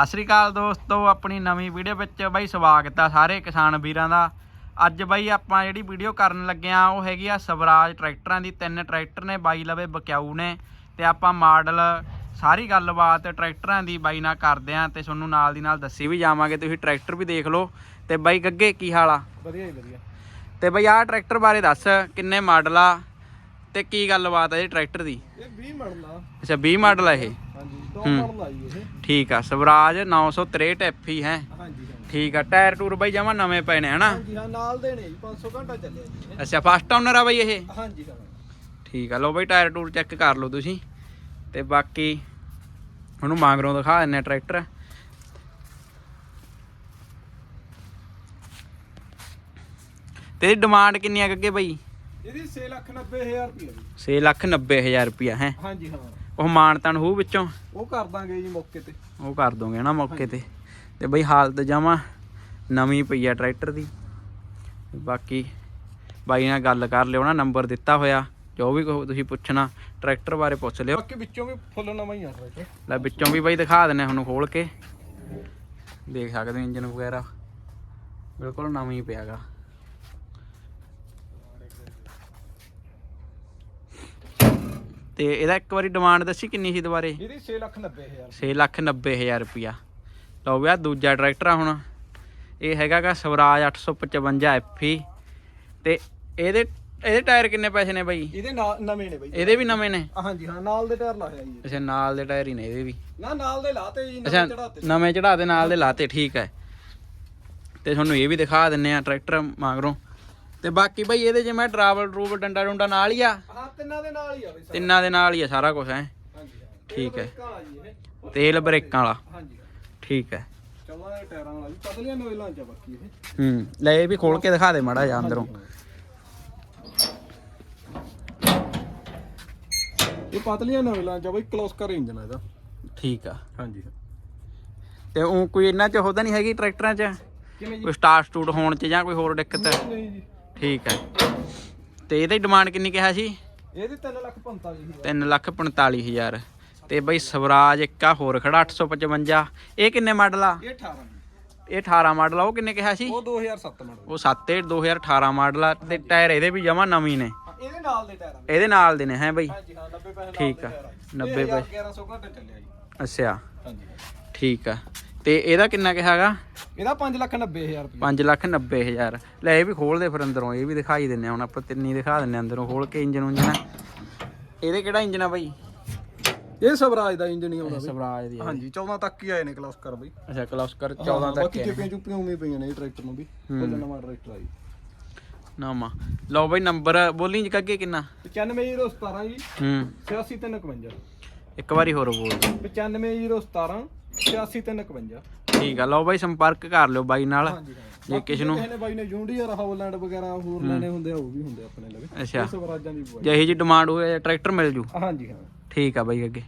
ਸਤਿ ਸ਼੍ਰੀ ਅਕਾਲ ਦੋਸਤੋ ਆਪਣੀ ਨਵੀਂ ਵੀਡੀਓ ਵਿੱਚ ਬਾਈ ਸਵਾਗਤ ਆ ਸਾਰੇ ਕਿਸਾਨ ਵੀਰਾਂ ਦਾ। ਅੱਜ ਬਾਈ ਆਪਾਂ ਜਿਹੜੀ ਵੀਡੀਓ ਕਰਨ ਲੱਗੇ ਆ ਉਹ ਹੈਗੀ ਆ ਸਵਰਾਜ ਟਰੈਕਟਰਾਂ ਦੀ। ਤਿੰਨ ਟਰੈਕਟਰ ਨੇ ਬਾਈ ਲਵੇ ਬਕਿਆਊ ਨੇ ਤੇ ਆਪਾਂ ਮਾਡਲ ਸਾਰੀ ਗੱਲਬਾਤ ਟਰੈਕਟਰਾਂ ਦੀ ਬਾਈ ਨਾਲ ਕਰਦੇ ਆ ਤੇ ਤੁਹਾਨੂੰ ਨਾਲ ਦੀ ਨਾਲ ਦੱਸੀ ਵੀ ਜਾਵਾਂਗੇ। ਤੁਸੀਂ ਟਰੈਕਟਰ ਵੀ ਦੇਖ ਲਓ ਤੇ ਬਾਈ ਗੱਗੇ ਕੀ ਹਾਲ ਆ? ਵਧੀਆ ਹੀ ਵਧੀਆ। ਤੇ ਬਾਈ ਆਹ ਟਰੈਕਟਰ ਬਾਰੇ ਦੱਸ ਕਿੰਨੇ ਮਾਡਲ ਆ ਤੇ ਕੀ ਗੱਲਬਾਤ ਆ ਇਹ ਟਰੈਕਟਰ ਦੀ? ਇਹ 20 ਮਾਡਲ ਆ। ਅੱਛਾ 20 ਮਾਡਲ ਆ ਇਹ। ਦੋ ਹੂੰ। ਮਾਡਲ ਆਈ ਇਹ। ਠੀਕ ਆ ਸਵਰਾਜ 963 ਐਫੀ ਹੈ। ਹਾਂਜੀ ਹਾਂਜੀ। ਠੀਕ ਆ ਟਾਇਰ ਟੂਰ ਬਾਈ ਜਮਾ ਨਵੇਂ ਪਏ ਨੇ ਹਨਾ? ਹਾਂਜੀ ਹਾਂ ਨਾਲ ਦੇ ਨੇ ਜੀ 500 ਘੰਟਾ ਚੱਲਿਆ ਜੀ। ਅੱਛਾ ਫਸਟ ਓਨਰ ਆ ਬਾਈ ਇਹ? ਹਾਂਜੀ ਹਾਂ। ਠੀਕ ਆ ਲਓ ਬਾਈ ਟਾਇਰ ਟੂਰ ਚੈੱਕ ਕਰ ਲਓ ਤੁਸੀਂ। ਤੇ ਬਾਕੀ ਉਹਨੂੰ ਮਾਂਗਰੋਂ ਦਿਖਾ ਦਿੰਨੇ ਆ ਟਰੈਕਟਰ। ਤੇ ਡਿਮਾਂਡ ਕਿੰਨੀ ਆ ਅੱਗੇ ਬਾਈ? ਇਹਦੀ 6 ਲੱਖ 90 ਹਜ਼ਾਰ ਰੁਪਏ ਜੀ। 6 ਲੱਖ 90 ਹਜ਼ਾਰ ਰੁਪਿਆ ਹੈ? ਹਾਂਜੀ ਹਾਂ। ਉਹ ਮਾਨਤਨ ਹੂ ਵਿੱਚੋਂ? ਉਹ ਕਰ ਦਾਂਗੇ ਜੀ ਮੌਕੇ ਤੇ। ਉਹ ਕਰ ਦੋਗੇ ਨਾ ਮੌਕੇ ਤੇ। ਤੇ ਬਈ ਹਾਲਤ ਜਮਾ ਨਵੀਂ ਪਈ ਆ ਟਰੈਕਟਰ ਦੀ। ਬਾਕੀ ਬਾਈ ਨਾਲ ਗੱਲ ਕਰ ਲਿਓ ਨਾ ਨੰਬਰ ਦਿੱਤਾ ਹੋਇਆ। ਜੋ ਵੀ ਤੁਸੀਂ ਪੁੱਛਣਾ ਟਰੈਕਟਰ ਬਾਰੇ ਪੁੱਛ ਲਿਓ। ਬਾਕੀ ਵਿੱਚੋਂ ਵੀ ਫੁੱਲ ਨਵਾਂ ਹੀ ਆ ਟਰੈਕਟਰ ਲੈ ਵਿੱਚੋਂ ਵੀ ਬਾਈ ਦਿਖਾ ਦਿੰਨੇ ਤੁਹਾਨੂੰ ਖੋਲ ਕੇ। ਦੇਖ ਸਕਦੇ ਹੋ ਇੰਜਨ ਵਗੈਰਾ। ਬਿਲਕੁਲ ਨਵਾਂ ਹੀ ਪਿਆਗਾ ਤੇ ਇਹਦਾ ਇੱਕ ਵਾਰੀ ਡਿਮਾਂਡ ਦੱਸੀ ਕਿੰਨੀ ਸੀ ਦੁਬਾਰੇ? ਇਹਦੀ 6 ਲੱਖ 90 ਹਜ਼ਾਰ। 6 ਲੱਖ 90 ਹਜ਼ਾਰ ਰੁਪਿਆ ਲਓ ਵੀ ਆਹ ਦੂਜਾ ਟਰੈਕਟਰ ਆ ਹੁਣ। ਇਹ ਹੈਗਾਗਾ ਸਵਰਾਜ 855 ਐਫੀ ਤੇ ਇਹਦੇ ਇਹਦੇ ਟਾਇਰ ਕਿੰਨੇ ਪੈਸੇ ਨੇ ਬਾਈ? ਇਹਦੇ ਨਾਲ ਨਵੇਂ ਨੇ ਬਈ। ਇਹਦੇ ਵੀ ਨਵੇਂ ਨੇ? ਹਾਂਜੀ ਹਾਂ ਨਾਲ ਦੇ ਟਾਇਰ ਲਾਇਆ ਜੀ। ਅੱਛਾ ਨਾਲ ਦੇ ਟਾਇਰ ਹੀ ਨੇ ਇਹਦੇ ਵੀ। ਨਾ ਨਾਲ ਦੇ ਲਾਤੇ ਜੀ ਨਵੇਂ ਚੜਾਤੇ ਨਵੇਂ ਚੜਾ ਦੇ ਨਾਲ ਦੇ ਲਾਤੇ ਠੀਕ ਹੈ। ਤੇ ਤੁਹਾਨੂੰ ਇਹ ਵੀ ਦਿਖਾ ਦਿੰਨੇ ਆ ਟਰੈਕਟਰ ਮਗਰੋਂ। ਤੇ ਬਾਕੀ ਬਾਈ ਇਹਦੇ ਜੇ ਮੈਂ ਡਰਾਵਲ ਡਰੂਵਲ ਡੰਡਾ ਡੁੰਡਾ ਨਾਲ ਹੀ ਆ। ਹਾਂ ਤਿੰਨਾਂ ਦੇ ਨਾਲ ਹੀ ਆ ਬਈ ਸਾਰਾ। ਤਿੰਨਾਂ ਦੇ ਨਾਲ ਹੀ ਆ ਸਾਰਾ ਕੁਝ ਹੈ। ਹਾਂਜੀ ਹਾਂ। ਠੀਕ ਹੈ। ਬ੍ਰੇਕਾਂ ਵਾਲਾ ਜੀ ਇਹ। ਤੇਲ ਬ੍ਰੇਕਾਂ ਵਾਲਾ। ਹਾਂਜੀ ਠੀਕ ਹੈ। ਚੌਦਾਂ ਦੇ ਟਾਇਰਾਂ ਵਾਲਾ ਜੀ। ਪਤਲੀਆਂ ਨਵੇਂ ਲਾਂਚਾ ਬਾਕੀ ਇਹ। ਹੂੰ ਲੈ ਇਹ ਵੀ ਖੋਲ ਕੇ ਦਿਖਾ ਦੇ ਮਾੜਾ ਜਿਹਾ ਅੰਦਰੋਂ। ਇਹ ਪਤਲੀਆਂ ਨਵੇਂ ਲਾਂਚਾ ਬਈ ਕਲੋਸ ਕਰ ਇੰਜਨ ਆ ਇਹਦਾ। ਠੀਕ ਆ। ਹਾਂਜੀ। ਤੇ ਉਹ ਕੋਈ ਇਹਨਾਂ ਚ ਉਹਦਾ ਨਹੀਂ ਹੈਗੀ ਟਰੈਕਟਰਾਂ ਚ? ਕਿਵੇਂ ਜੀ? ਕੋਈ ਸਟਾਰਟ ਸਟੂਟ ਹੋਣ ਚ ਜਾਂ ਕੋਈ ਹੋਰ ਦਿੱਕਤ? ਨਹੀਂ ਜੀ। ਠੀਕ ਹੈ। ਤੇ ਇਹਦੀ ਡਿਮਾਂਡ ਕਿੰਨੀ ਕਿਹਾ ਸੀ? ਇਹਦੇ 3 ਲੱਖ 45 ਹਜ਼ਾਰ। 3 ਲੱਖ 45 ਹਜ਼ਾਰ। ਤੇ ਬਈ ਸਵਰਾਜ ਇੱਕ ਆ ਹੋਰ ਖੜਾ 855 ਇਹ ਕਿੰਨੇ ਮਾਡਲ ਆ? ਇਹ 18 ਇਹ 18 ਮਾਡਲ ਆ ਉਹ ਕਿੰਨੇ ਕਿਹਾ ਸੀ? ਉਹ 2007 ਮਾਡਲ ਉਹ 7 2018 ਮਾਡਲ ਆ ਤੇ ਟਾਇਰ ਇਹਦੇ ਵੀ ਜਮਾ ਨਵੀਂ ਨੇ। ਇਹਦੇ ਨਾਲ ਦੇ ਟਾਇਰਾਂ ਇਹਦੇ ਨਾਲ ਦੇ ਨੇ ਹੈ ਬਈ? ਹਾਂਜੀ ਹਾਂ 90 ਪੈਸੇ ਠੀਕ ਆ, ਟਾਇਰ 90 ਪੈਸੇ। 1100 ਘੰਟੇ ਚੱਲਿਆ ਜੀ। ਅੱਛਾ। ਹਾਂਜੀ। ਠੀਕ ਆ। ਤੇ ਇਹਦਾ ਕਿੰਨਾ ਕਿਹਾ ਹੈਗਾ? ਇਹਦਾ 5 ਲੱਖ 90 ਹਜ਼ਾਰ ਰੁਪਏ 5 ਲੱਖ 90 ਹਜ਼ਾਰ। ਲੈ ਇਹ ਵੀ ਖੋਲ ਦੇ ਫਿਰ ਅੰਦਰੋਂ ਇਹ ਵੀ ਦਿਖਾਈ ਦਿੰਨੇ ਹੁਣ ਆਪਾਂ ਤਿੰਨੀ ਦਿਖਾ ਦਿੰਨੇ ਅੰਦਰੋਂ ਖੋਲ ਕੇ ਇੰਜਨ ਉਂਜਨ ਇਹਦੇ ਕਿਹੜਾ ਇੰਜਨ ਆ ਬਾਈ? ਇਹ ਸਵਰਾਜ ਦਾ ਇੰਜਨ ਹੀ ਆਉਂਦਾ ਬਈ। ਸਵਰਾਜ ਦੀ। ਹਾਂਜੀ 14 ਤੱਕ ਹੀ ਆਏ ਨੇ ਕਲਾਸ ਕਰ ਬਈ। ਅੱਛਾ ਕਲਸਕਰ 14 ਤੱਕ ਬਾਕੀ ਚਿਪੀਆਂ ਚੁਪੀਆਂ ਉਵੇਂ ਪਈਆਂ ਨੇ ਇਹ ਟਰੈਕਟਰ ਨੂੰ ਵੀ। ਫੁੱਲ ਨਵਾਂ ਟਰੈਕਟਰ ਆਈ ਨਾਮਾ ਲਓ ਬਾਈ ਨੰਬਰ ਬੋਲੀ ਚ ਅੱਗੇ ਕਿੰਨਾ? 95017 ਜੀ। ਹੂੰ। 86351 ਇੱਕ ਵਾਰੀ ਹੋਰ ਬੋਲ। 95017 86351 ਠੀਕ ਆ ਲਓ ਬਾਈ ਸੰਪਰਕ ਕਰ ਲਿਓ ਬਾਈ ਨਾਲ ਹਾਂਜੀ ਹਾਂ ਜੇ ਕਿਸੇ ਨੂੰ ਕਿਸੇ ਨੇ ਬਾਈ ਨੇ ਜੂੰਡੀਅਰ ਹੌਲੈਂਡ ਵਗੈਰਾ ਹੋਰ ਲੈਣੇ ਹੁੰਦੇ ਆ ਉਹ ਵੀ ਹੁੰਦੇ ਆਪਣੇ ਲਵੇ। ਅੱਛਾ। ਸਵਰਾਜਾਂ ਦੀ ਬੁਆਈ ਜੇ ਇਹੀ ਜੀ ਡਿਮਾਂਡ ਹੋਏ ਟਰੈਕਟਰ ਮਿਲ ਜੂ? ਹਾਂਜੀ ਹਾਂ। ਠੀਕ ਆ ਬਾਈ ਅੱਗੇ।